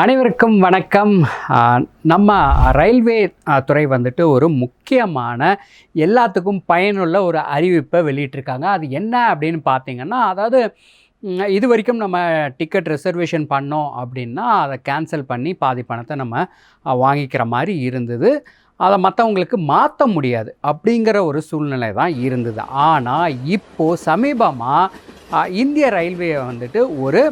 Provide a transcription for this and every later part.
அனைவருக்கும் வணக்கம். நம்ம ரயில்வே துறை வந்துட்டு ஒரு முக்கியமான எல்லாத்துக்கும் பயனுள்ள ஒரு அறிவிப்பை வெளியிட்டிருக்காங்க. அது என்ன அப்படின்னு பார்த்தீங்கன்னா அதாவது இது வரைக்கும் நம்ம டிக்கெட் ரிசர்வேஷன் பண்ணோம் அப்படின்னா அதை கேன்சல் பண்ணி பாதி பணத்தை நம்ம வாங்கிக்கிற மாதிரி இருந்தது. அதை மற்றவங்களுக்கு மாற்ற முடியாது அப்படிங்கிற ஒரு சூழ்நிலை தான் இருந்தது. ஆனால் இப்போது சமீபமாக இந்திய ரயில்வே வந்துட்டு ஒரு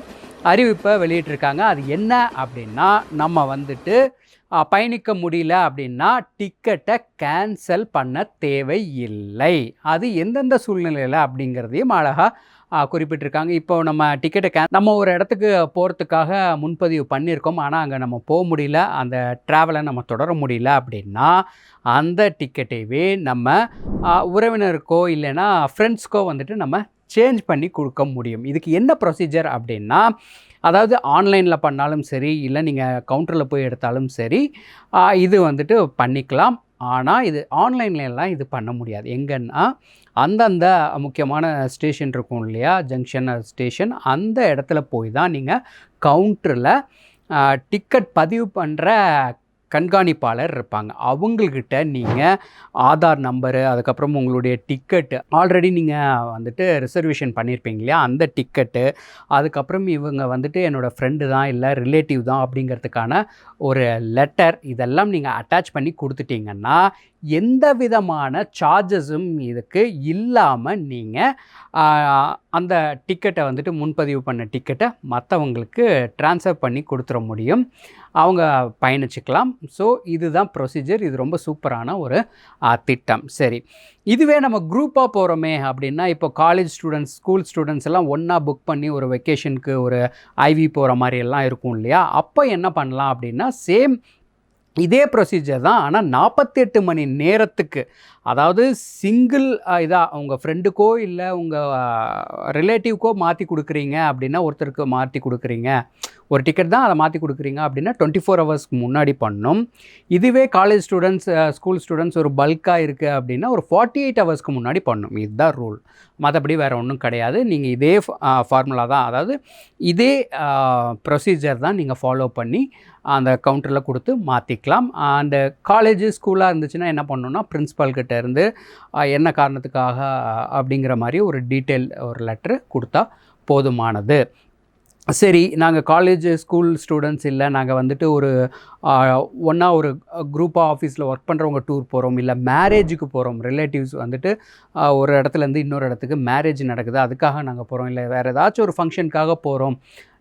அறிவிப்பை வெளியிட்டிருக்காங்க. அது என்ன அப்படின்னா நம்ம வந்துட்டு பயணிக்க முடியல அப்படின்னா டிக்கெட்டை கேன்சல் பண்ண தேவை இல்லை அது எந்தெந்த சூழ்நிலையில் அப்படிங்கிறதையும் அழகாக குறிப்பிட்டிருக்காங்க. இப்போ நம்ம டிக்கெட்டை கே நம்ம ஒரு இடத்துக்கு போகிறதுக்காக முன்பதிவு பண்ணியிருக்கோம். ஆனால் அங்கே நம்ம போக முடியல. அந்த ட்ராவலை நம்ம தொடர முடியல அப்படின்னா அந்த டிக்கெட்டைவே நம்ம உறவினருக்கோ இல்லைன்னா ஃப்ரெண்ட்ஸ்க்கோ வந்துட்டு நம்ம சேஞ்ச் பண்ணி கொடுக்க முடியும். இதுக்கு என்ன ப்ரொசீஜர் அப்படின்னா அதாவது ஆன்லைனில் பண்ணாலும் சரி இல்லை நீங்கள் கவுண்டரில் போய் எடுத்தாலும் சரி இது வந்துட்டு பண்ணிக்கலாம். ஆனால் இது ஆன்லைன்லலாம் இது பண்ண முடியாது. எங்கன்னா அந்தந்த முக்கியமான ஸ்டேஷன் இருக்கும் இல்லையா? ஜங்ஷன் ஸ்டேஷன் அந்த இடத்துல போய் தான் நீங்கள் கவுண்டரில் டிக்கெட் பதிவு பண்ணுற கண்காணிப்பாளர் இருப்பாங்க. அவங்கக்கிட்ட நீங்கள் ஆதார் நம்பரு அதுக்கப்புறம் உங்களுடைய டிக்கெட்டு ஆல்ரெடி நீங்கள் வந்துட்டு ரிசர்வேஷன் பண்ணியிருப்பீங்க இல்லையா? அந்த டிக்கெட்டு அதுக்கப்புறம் இவங்க வந்துட்டு என்னோடய ஃப்ரெண்டு தான் இல்லை ரிலேட்டிவ் தான் அப்படிங்கிறதுக்கான ஒரு லெட்டர் இதெல்லாம் நீங்கள் அட்டாச் பண்ணி கொடுத்துட்டீங்கன்னா எந்த விதமான சார்ஜஸும் இதுக்கு இல்லாமல் நீங்கள் அந்த டிக்கெட்டை வந்துட்டு முன்பதிவு பண்ண டிக்கெட்டை மற்றவங்களுக்கு ட்ரான்ஸ்ஃபர் பண்ணி கொடுத்துட முடியும். அவங்க பயணிச்சுக்கலாம். ஸோ இதுதான் ப்ரொசீஜர் இது ரொம்ப சூப்பரான ஒரு திட்டம். சரி. இதுவே நம்ம குரூப்பாக போகிறோமே அப்படின்னா இப்போ காலேஜ் ஸ்டூடெண்ட்ஸ் ஸ்கூல் ஸ்டூடெண்ட்ஸ் எல்லாம் ஒன்றா புக் பண்ணி ஒரு வெக்கேஷனுக்கு ஒரு ஐவி போகிற மாதிரி எல்லாம் இருக்கும் இல்லையா? அப்போ என்ன பண்ணலாம் அப்படின்னா சேம் இதே ப்ரொசீஜர் தான். ஆனால் நாற்பத்தெட்டு மணி நேரத்துக்கு அதாவது சிங்கிள் இதாக உங்கள் ஃப்ரெண்டுக்கோ இல்லை உங்கள் ரிலேட்டிவ்க்கோ மாற்றி கொடுக்குறீங்க அப்படின்னா ஒருத்தருக்கு மாற்றி கொடுக்குறீங்க. ஒரு டிக்கெட் தான் அதை மாற்றி கொடுக்குறீங்க அப்படின்னா டுவெண்ட்டி ஃபோர் ஹவர்ஸ்க்கு முன்னாடி பண்ணணும் இதுவே காலேஜ் ஸ்டூடெண்ட்ஸ் ஸ்கூல் ஸ்டூடெண்ட்ஸ் ஒரு பல்காக இருக்குது அப்படின்னா ஒரு ஃபார்ட்டி எயிட் ஹவர்ஸ்க்கு முன்னாடி பண்ணணும் இதுதான் ரூல் மற்றபடி வேறு ஒன்றும் கிடையாது. நீங்கள் இதே ஃபார்முலா தான் அதாவது இதே ப்ரொசீஜர் தான் நீங்கள் ஃபாலோ பண்ணி அந்த கவுண்டரில் கொடுத்து மாற்றிக்கலாம் அந்த காலேஜ் ஸ்கூலாக இருந்துச்சுன்னா என்ன பண்ணணும்னா பிரின்ஸிபால் கிட்ட இருந்து என்ன காரணத்துக்காக அப்படிங்கிற மாதிரி ஒரு டீட்டெயில் ஒரு லெட்ரு கொடுத்தா போதுமானது. சரி நாங்கள் காலேஜ் ஸ்கூல் ஸ்டூடெண்ட்ஸ் இல்லை. நாங்கள் வந்துட்டு ஒரு ஒன்றா ஒரு குரூப்பாக ஆஃபீஸில் ஒர்க் பண்ணுறவங்க டூர் போகிறோம் இல்லை மேரேஜுக்கு போகிறோம் ரிலேட்டிவ்ஸ் வந்துட்டு ஒரு இடத்துலேருந்து இன்னொரு இடத்துக்கு மேரேஜ் நடக்குது. அதுக்காக நாங்கள் போகிறோம் இல்லை வேறு ஏதாச்சும் ஒரு ஃபங்க்ஷனுக்காக போகிறோம்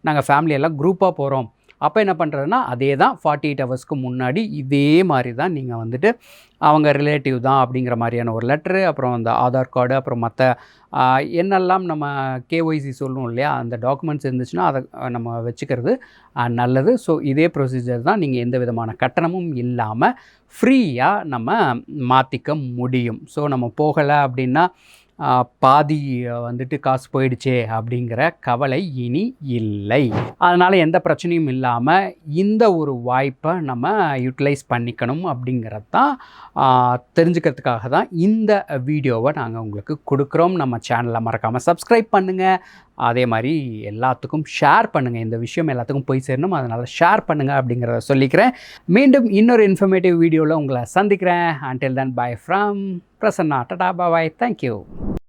நாங்கள் ஃபேமிலியெல்லாம் குரூப்பாக போகிறோம் அப்போ என்ன பண்ணுறதுன்னா அதே தான் ஃபார்ட்டி எயிட் ஹவர்ஸ்க்கு முன்னாடி இதே மாதிரி தான் நீங்கள் வந்துட்டு அவங்க ரிலேட்டிவ் தான் அப்படிங்கிற மாதிரியான ஒரு லெட்ரு அப்புறம் அந்த ஆதார் கார்டு அப்புறம் மற்ற என்னெல்லாம் நம்ம கேஒய்சி சொல்லுவோம் இல்லையா அந்த டாக்குமெண்ட்ஸ் இருந்துச்சுன்னா அதை நம்ம வச்சுக்கிறது நல்லது. ஸோ இதே ப்ரொசீஜர் தான் நீங்கள் எந்த விதமான கட்டணமும் இல்லாமல் ஃப்ரீயாக நம்ம மாற்றிக்க முடியும். ஸோ நம்ம போகலை அப்படின்னா பாதி வந்துட்டு காசு போயிடுச்சே அப்படிங்கிற கவலை இனி இல்லை. அதனால் எந்த பிரச்சனையும் இல்லாமல் இந்த ஒரு வாய்ப்பை நம்ம யூட்டிலைஸ் பண்ணிக்கணும் அப்படிங்கிறது தான் தெரிஞ்சுக்கிறதுக்காக தான் இந்த வீடியோவை நாங்கள் உங்களுக்கு கொடுக்குறோம். நம்ம சேனலை மறக்காமல் சப்ஸ்கிரைப் பண்ணுங்கள் அதே மாதிரி எல்லாத்துக்கும் ஷேர் பண்ணுங்கள் இந்த விஷயம் எல்லாத்துக்கும் போய் சேரணும். அதனால் ஷேர் பண்ணுங்கள் அப்படிங்கிறத சொல்லிக்கிறேன். மீண்டும் இன்னொரு இன்ஃபர்மேட்டிவ் வீடியோவில் உங்களை சந்திக்கிறேன். Until தன் bye from Prasanna tata bye thank you